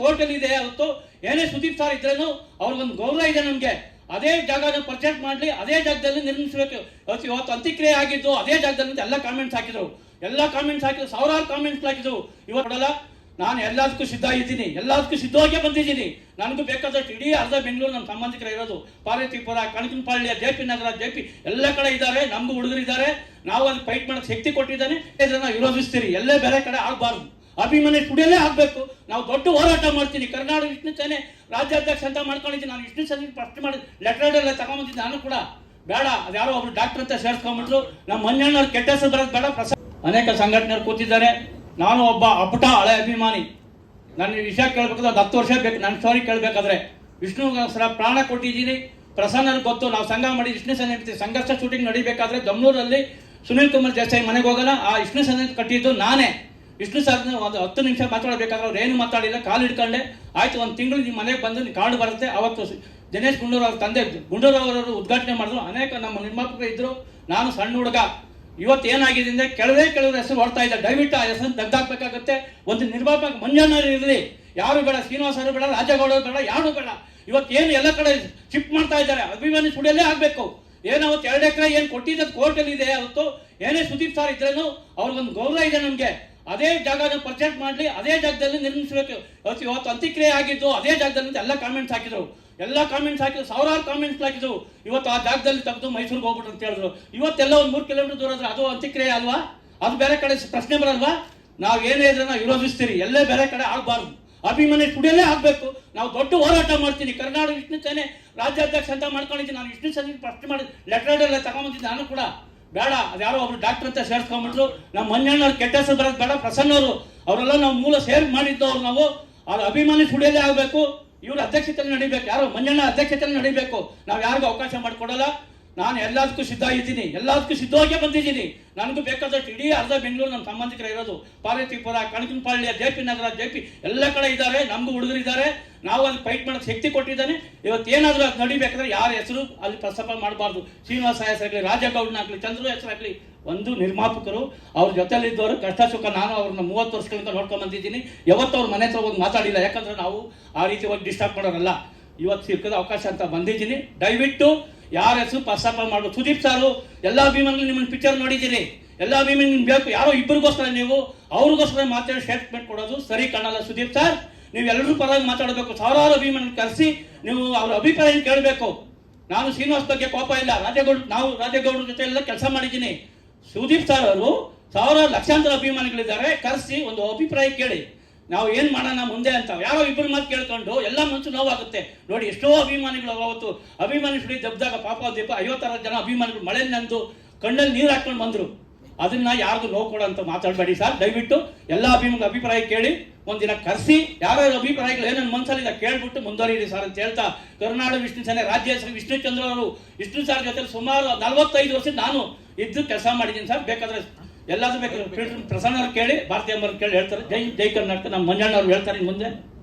ಕೋರ್ಟಲ್ಲಿ ಇದೆ ಹೊತ್ತು ಏನೇ ಸುದೀಪ್ ಸರ್ ಇದ್ರೇನು, ಅವ್ರಿಗೊಂದು ಗೌರವ ಇದೆ ನಮಗೆ. ಅದೇ ಜಾಗನ ಪರ್ಚೇಸ್ ಮಾಡಲಿ, ಅದೇ ಜಾಗದಲ್ಲಿ ನಿರ್ಮಿಸಬೇಕು. ಇವತ್ತು ಅಂತ್ಯಕ್ರಿಯೆ ಆಗಿದ್ದು ಅದೇ ಜಾಗದಲ್ಲಿ ಎಲ್ಲ ಕಾಮೆಂಟ್ಸ್ ಹಾಕಿದ್ರು. ಎಲ್ಲ ಕಾಮೆಂಟ್ಸ್ ಹಾಕಿದ್ರು, ಸಾವಿರಾರು ಕಾಮೆಂಟ್ಸ್ ಹಾಕಿದ್ರು. ಇವತ್ತು ನೋಡಲ್ಲ, ನಾನು ಎಲ್ಲದಕ್ಕೂ ಸಿದ್ಧ ಇದ್ದೀನಿ. ಎಲ್ಲದಕ್ಕೂ ಸಿದ್ಧವಾಗೇ ಬಂದಿದ್ದೀನಿ. ನನಗೂ ಬೇಕಾದಷ್ಟು ಇಡೀ ಅರ್ಧ ಬೆಂಗಳೂರು ನಮ್ಮ ಸಂಬಂಧಿಕರ ಇರೋದು. Parvathipura Kanakanapalya J P Nagar, J P ಎಲ್ಲ ಕಡೆ ಇದ್ದಾರೆ. ನಮಗೂ ಹುಡುಗರಿದ್ದಾರೆ. ನಾವು ಅಲ್ಲಿ ಫೈಟ್ ಮಾಡೋಕ್ಕೆ ಶಕ್ತಿ ಕೊಟ್ಟಿದ್ದಾನೆ. ಇದನ್ನ ವಿರೋಧಿಸ್ತೀರಿ. ಎಲ್ಲೇ ಬೇರೆ ಕಡೆ ಆಗಬಾರ್ದು. ಅಭಿಮಾನಿ ಸುಡಿಯಲ್ಲೇ ಆಗಬೇಕು. ನಾವು ದೊಡ್ಡ ಹೋರಾಟ ಮಾಡ್ತೀನಿ. ಕರ್ನಾಟಕ ವಿಷ್ಣು ಸೇನೆ ರಾಜ್ಯಾಧ್ಯಕ್ಷ ಅಂತ ಮಾಡ್ಕೊಂಡಿದ್ದೀನಿ. ನಾನು ವಿಷ್ಣು ಸೇನೆ ಫಸ್ಟ್ ಮಾಡಿ ಲೆಟರ್ ಎಲ್ಲ ತಗೊಂಬಂದಿದ್ದೆ ನಾನು ಕೂಡ ಬೇಡ. ಅದ್ಯಾರೋ ಒಬ್ರು ಡಾಕ್ಟರ್ ಅಂತ ಸೇರ್ಸ್ಕೊಂಡ್ಬಿಟ್ರು. ನಮ್ಮ ಮಂಜಣ್ಣವ್ರು ಕೆಟ್ಟ ಹೆಸರು ಬರೋದು ಬೇಡ. ಪ್ರಸಾದ ಅನೇಕ ಸಂಘಟನೆಯವರು ಕೂತಿದ್ದಾರೆ. ನಾನು ಒಬ್ಬ ಅಪುಟ ಹಳೆ ಅಭಿಮಾನಿ. ನನ್ನ ವಿಷಯ ಕೇಳಬೇಕಾದ್ರೆ ಒಂದು ಹತ್ತು ವರ್ಷ ಬೇಕು. ನನ್ನ ಸ್ಟೋರಿ ಕೇಳಬೇಕಾದ್ರೆ. ವಿಷ್ಣುಗೋಸ್ಕರ ಪ್ರಾಣ ಕೊಟ್ಟಿದ್ದೀನಿ. ಪ್ರಸನ್ನ ಗೊತ್ತು. ನಾವು ಸಂಘ ಮಾಡಿ ವಿಷ್ಣು ಸೇನೆ ಇರ್ತೀವಿ ಸಂಘರ್ಷ ಶೂಟಿಂಗ್ ನಡಿಬೇಕಾದ್ರೆ ದಮ್ಮೂರಲ್ಲಿ ಸುನಿಲ್ ಕುಮಾರ್ ದೇಸಾಯಿ ಮನೆಗೆ ಹೋಗಲ್ಲ. ಆ ವಿಷ್ಣು ಸೇನೆ ಕಟ್ಟಿದ್ದು ನಾನೇ. ವಿಷ್ಣು ಸರ್ ಒಂದು ಹತ್ತು ನಿಮಿಷ ಮಾತಾಡಬೇಕಾದ್ರೆ ಅವ್ರು ಏನು ಮಾತಾಡಿಲ್ಲ, ಕಾಲು ಹಿಡ್ಕೊಂಡೆ, ಆಯ್ತು, ಒಂದು ತಿಂಗಳು ನಿಮ್ಮ ಮನೆಗೆ ಬಂದು ನೀವು ಕಾರ್ಡ್ ಬರುತ್ತೆ. ಅವತ್ತು ದಿನೇಶ್ ಗುಂಡೂರಾವ್ ಅವ್ರ ತಂದೆ ಗುಂಡೂರು ಅವರು ಉದ್ಘಾಟನೆ ಮಾಡಿದ್ರು. ಅನೇಕ ನಮ್ಮ ನಿರ್ಮಾಪಕರು ಇದ್ದರು ನಾನು ಸಣ್ಣ ಹುಡುಗ. ಇವತ್ತು ಏನಾಗಿದೆ ಅಂದ್ರೆ ಕೆಲವೇ ಕೆಲವರು ಹೆಸರು ಹೊಡ್ತಾ ಇದ್ದಾರೆ. ದಯವಿಟ್ಟು ಆ ಹೆಸರು ತೆಗ್ದಾಕ್ಬೇಕಾಗುತ್ತೆ. ಒಂದು ನಿರ್ಮಾಪಕ ಮಂಜಣ್ಣರು ಇರಲಿ. ಯಾರು ಬೇಡ, ಶ್ರೀನಿವಾಸ ಅವರು ಬೇಡ, ರಾಜಗೌಡ ಬೇಡ, ಯಾರು ಬೇಡ. ಇವತ್ತು ಏನು ಎಲ್ಲ ಕಡೆ ಶಿಫ್ಟ್ ಮಾಡ್ತಾ ಇದ್ದಾರೆ. ಅಭಿಮಾನಿ ಸುಡಿಯಲ್ಲೇ ಆಗಬೇಕು. ಏನೋ ಅವತ್ತು ಎರಡು ಎಕರೆ ಏನು ಕೊಟ್ಟಿದ್ದ ಕೋರ್ಟಲ್ಲಿ ಇದೆ ಅವತ್ತು? ಏನೇ ಸುದೀಪ್ ಸರ್ ಇದ್ರೇನು ಅವ್ರಿಗೊಂದು ಗೌರವ ಇದೆ ನಮಗೆ. ಅದೇ ಜಾಗನ ಪರ್ಚೇಸ್ ಮಾಡಲಿ, ಅದೇ ಜಾಗದಲ್ಲಿ ನಿರ್ಮಿಸಬೇಕು. ಇವತ್ತು ಇವತ್ತು ಅಂತ್ಯಕ್ರಿಯೆ ಆಗಿದ್ದು ಅದೇ ಜಾಗದಲ್ಲಿ ಎಲ್ಲ ಕಾಮೆಂಟ್ಸ್ ಹಾಕಿದ್ರು. ಎಲ್ಲ ಕಾಮೆಂಟ್ಸ್ ಹಾಕಿದ್ರು, ಸಾವಿರಾರು ಕಾಮೆಂಟ್ಸ್ ಹಾಕಿದ್ರು. ಇವತ್ತು ಆ ಜಾಗದಲ್ಲಿ ತೆಗೆದು ಮೈಸೂರಿಗೆ ಹೋಗ್ಬಿಟ್ರು ಅಂತ ಹೇಳಿದ್ರು. ಇವತ್ತೆಲ್ಲ ಒಂದು ಮೂರು ಕಿಲೋಮೀಟರ್ ದೂರ ಆದ್ರೆ ಅದು ಅಂತ್ಯಕ್ರಿಯೆ ಅಲ್ವಾ? ಅದು ಬೇರೆ ಕಡೆ ಪ್ರಶ್ನೆ ಬರಲ್ವಾ? ನಾವು ಏನೇ ಇದ್ರೆ ನಾವು ವಿರೋಧಿಸ್ತೀರಿ. ಎಲ್ಲೇ ಬೇರೆ ಕಡೆ ಆಗಬಾರ್ದು. ಅಭಿಮಾನಿ ಕುಡಿಯಲ್ಲೇ ಆಗಬೇಕು. ನಾವು ದೊಡ್ಡ ಹೋರಾಟ ಮಾಡ್ತೀನಿ. ಕರ್ನಾಟಕ ವಿಷ್ಣು ಸೇನೆ ರಾಜ್ಯಾಧ್ಯಕ್ಷ ಅಂತ ಮಾಡ್ಕೊಂಡಿದ್ದೀನಿ. ನಾನು ವಿಷ್ಣು ಸೇನೆ ಪ್ರಶ್ನೆ ಮಾಡಿ ಲೆಟರ್ ಎಲ್ಲ ತಗೊಂಬಂದಿದ್ದೆ ನಾನು ಕೂಡ. ಬೇಡ, ಅದ್ಯಾರೋ ಅವರು ಡಾಕ್ಟರ್ ಅಂತ ಸೇರ್ಸ್ಕೊಂಡ್ಬಿಟ್ರು. ನಮ್ಮ ಮಂಜಣ್ಣವ್ರು ಕೆಟ್ಟ ಹೆಸರು ಬರೋದು ಬೇಡ, ಪ್ರಸನ್ನವರು. ಅವರೆಲ್ಲ ನಾವು ಮೂಲ ಸೇರ್ ಮಾಡಿದ್ದವ್ರು ನಾವು. ಅದು ಅಭಿಮಾನಿ ಸುಡಿಯಲೇ ಆಗಬೇಕು. ಇವ್ರ ಅಧ್ಯಕ್ಷತೆಯಲ್ಲಿ ನಡಿಬೇಕು. ಯಾರು ಮಂಜಣ್ಣ ಅಧ್ಯಕ್ಷತೆಯಲ್ಲಿ ನಡಿಬೇಕು. ನಾವು ಯಾರಿಗೂ ಅವಕಾಶ ಮಾಡಿಕೊಡಲ್ಲ. ನಾನು ಎಲ್ಲದಕ್ಕೂ ಸಿದ್ಧ ಇದ್ದೀನಿ ಎಲ್ಲದಕ್ಕೂ ಸಿದ್ಧವಾಗೇ ಬಂದಿದ್ದೀನಿ. ನನಗೂ ಬೇಕಾದಷ್ಟು ಇಡೀ ಅರ್ಧ ಬೆಂಗಳೂರು ನಮ್ಮ ಸಂಬಂಧಿಕರು ಇರೋದು. Parvathipura Kanakinapalya J P Nagar, J P ಎಲ್ಲ ಕಡೆ ಇದ್ದಾರೆ ನಮಗೂ ಹುಡುಗರಿದ್ದಾರೆ ನಾವು ಅಲ್ಲಿ ಫೈಟ್ ಮಾಡೋಕ್ಕೆ ಶಕ್ತಿ ಕೊಟ್ಟಿದ್ದಾನೆ. ಇವತ್ತು ಏನಾದರೂ ಅದು ನಡಿಬೇಕಾದ್ರೆ ಯಾರ ಹೆಸರು ಅಲ್ಲಿ ಪ್ರಸ್ತಾಪ ಮಾಡಬಾರ್ದು. ಶ್ರೀನಿವಾಸ ಹೆಸರಾಗಲಿ ರಾಜಗೌಡನಾಗಲಿ ಚಂದ್ರು ಹೆಸರಾಗಲಿ ಒಂದು ನಿರ್ಮಾಪಕರು. ಅವ್ರ ಜೊತೆಲಿದ್ದವರು ಕಷ್ಟ ಸುಖ, ನಾನು ಅವ್ರನ್ನ ಮೂವತ್ತು ವರ್ಷಗಳಿಂದ ನೋಡ್ಕೊಂಡು ಬಂದಿದ್ದೀನಿ. ಯಾವತ್ತೂ ಅವ್ರ ಮನೆ ಹತ್ರ ಹೋಗಿ ಮಾತಾಡಿಲ್ಲ. ಯಾಕಂದ್ರೆ ನಾವು ಆ ರೀತಿ ಹೋಗಿ ಡಿಸ್ಟರ್ಬ್ ಮಾಡೋರಲ್ಲ. ಇವತ್ತು ಸಿಕ್ಕದ ಅವಕಾಶ ಅಂತ ಬಂದಿದ್ದೀನಿ. ದಯವಿಟ್ಟು ಯಾರ ಹೆಸರು ಪ್ರಸ್ತಾಪ ಮಾಡ್ಬೋದು ಸುದೀಪ್ ಸಾರು, ಎಲ್ಲ ಅಭಿಮಾನಿಗಳು ನಿಮ್ಮನ್ನು ಪಿಕ್ಚರ್ ನೋಡಿದ್ದೀರಿ ಎಲ್ಲ ಅಭಿಮಾನಿ ನಿಮ್ಗೆ ಬೇಕು. ಯಾರೋ ಇಬ್ಬರಿಗೋಸ್ಕರ ನೀವು, ಅವ್ರಿಗೋಸ್ಕರ ಮಾತಾಡಿ ಸ್ಟೇಟ್ಮೆಂಟ್ ಕೊಡೋದು ಸರಿ ಕಾಣಲ್ಲ ಸುದೀಪ್ ಸರ್. ನೀವು ಎಲ್ಲರೂ ಪರವಾಗಿ ಮಾತಾಡಬೇಕು. ಸಾವಿರಾರು ಅಭಿಮಾನಿ ಕರೆಸಿ ನೀವು ಅವ್ರ ಅಭಿಪ್ರಾಯ ಕೇಳಬೇಕು. ನಾನು ಶ್ರೀನಿವಾಸ್ ಬಗ್ಗೆ ಕೋಪ ಇಲ್ಲ. ರಾಜೇಗೌಡ, ನಾವು ರಾಜೇಗೌಡರ ಜೊತೆ ಎಲ್ಲ ಕೆಲಸ ಮಾಡಿದ್ದೀನಿ. ಸುದೀಪ್ ಸರ್ ಅವರು ಸಾವಿರಾರು ಲಕ್ಷಾಂತರ ಅಭಿಮಾನಿಗಳಿದ್ದಾರೆ. ಕರೆಸಿ ಒಂದು ಅಭಿಪ್ರಾಯ ಕೇಳಿ. ನಾವು ಏನು ಮಾಡೋಣ ಮುಂದೆ ಅಂತ ಯಾರೋ ಇಬ್ಬರು ಮಾತು ಕೇಳ್ಕೊಂಡು ಎಲ್ಲ ಮನಸ್ಸು ನೋವಾಗುತ್ತೆ. ನೋಡಿ ಎಷ್ಟೋ ಅಭಿಮಾನಿಗಳು ಅವತ್ತು ಅಭಿಮಾನಿ ಸುಡಿ ದಬ್ದಾಗ ಪಾಪ ದೀಪ ಐವತ್ತಾರು ಜನ ಅಭಿಮಾನಿಗಳು ಮಳೆ ನಂದು ಕಣ್ಣಲ್ಲಿ ನೀರು ಹಾಕೊಂಡು ಬಂದ್ರು. ಅದನ್ನ ಯಾರಿಗೂ ನೋವು ಕೊಡೋಂತ ಮಾತಾಡಬೇಡಿ ಸರ್, ದಯವಿಟ್ಟು ಎಲ್ಲ ಅಭಿಮಾನಿಗಳ ಅಭಿಪ್ರಾಯ ಕೇಳಿ, ಒಂದಿನ ಕರೆಸಿ, ಯಾರ್ಯಾರ ಅಭಿಪ್ರಾಯಗಳು ಏನೇನು ಮನಸ್ಸಲ್ಲಿ ಕೇಳ್ಬಿಟ್ಟು ಮುಂದುವರಿಯಿರಿ ಸರ್ ಅಂತ ಹೇಳ್ತಾ ಕರುನಾಡು ವಿಷ್ಣು ಸೇನೆ ರಾಜ್ಯ ಶ್ರೀ ವಿಷ್ಣು ಚಂದ್ರ ಅವರು, ವಿಷ್ಣು ಸರ್ ಜೊತೆ ಸುಮಾರು ನಲವತ್ತೈದು ವರ್ಷ ನಾನು ಇದ್ದು ಕೆಲಸ ಮಾಡಿದ್ದೀನಿ ಸರ್. ಬೇಕಾದ್ರೆ ಎಲ್ಲಾದ್ರೂ ಬೇಕು. ಪ್ರಸನ್ನ ಅವ್ರು ಕೇಳಿ ಭಾರತೀಯ ಕೇಳಿ ಹೇಳ್ತಾರೆ. ಜೈ ಜೈ ಕರ್ನಾಟಕ. ನಮ್ಮ ಮಂಜಣ್ಣ ಅವ್ರು ಹೇಳ್ತಾರೆ ಮುಂದೆ.